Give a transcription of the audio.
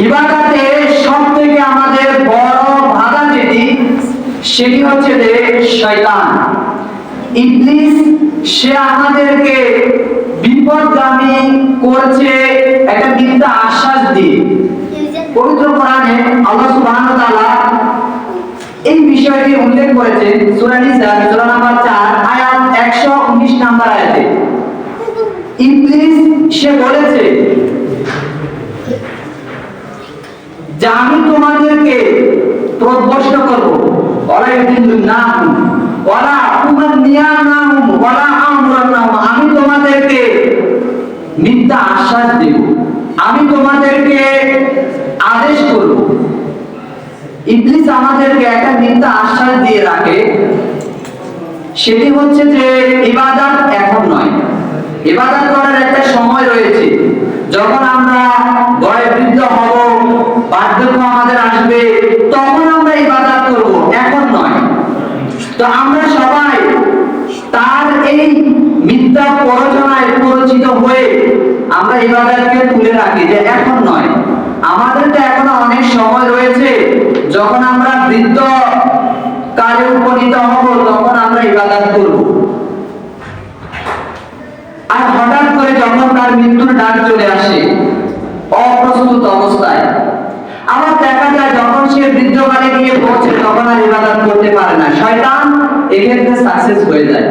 ইবাদতে সব থেকে আমাদের বড় বাধা যেটি, সেটি হচ্ছে যে শয়তান। ইবলিস, সে আমাদেরকে বিপদগামী করছে একটা মিথ্যা আশ্বাস দিয়ে। পবিত্র কোরআনে আল্লাহ সুবহানাহু তাআলা এই বিষয়টি উল্লেখ করেছেন সূরা নিসা, সূরা নাম্বার 4 আয়াত 119 নাম্বার আয়াতে। ইবলিস, সে বলেছে যে আমি তোমাদেরকে ওলা ইউদিল্লু নাম ওলা উমান্নিয়া নাম ওলা আমরান নাম আমি তোমাদেরকে মিথ্যা আশ্বাস দেব। আমি তোমাদেরকে আদেশ করব। ইবলিস আমাদেরকে একটা মিথ্যা আশ্বাস দিয়ে রাখে। সেটি হচ্ছে যে ইবাদত এখন নয়। ইবাদত করার একটা সময় রয়েছে। যখন আমরা বার্ধক্য আমাদের আসবে, তখন আমরা ইবাদত করব। এখন নয়। তো আমরা সবাই তার এই মিথ্যা প্ররোচনায় পরিচিত হয়ে আমরা ইবাদতকে তুলে রাখি যে এখন নয়। আমাদের তো এখনও অনেক সময় রয়েছে। যখন আমরা বৃদ্ধ কাজে উপনীত হব, তখন আমরা ইবাদত করব। আর হঠাৎ করে যখন তার মৃত্যুর ডাক চলে আসে, অপ্রস্তুত অবস্থায় আবার দেখা যায় যখন সে বৃদ্ধকালে গিয়ে পৌঁছে, তখন আর ইবাদত করতে পারে না। শয়তান এক্ষেত্রে সাকসেস হয়ে যায়।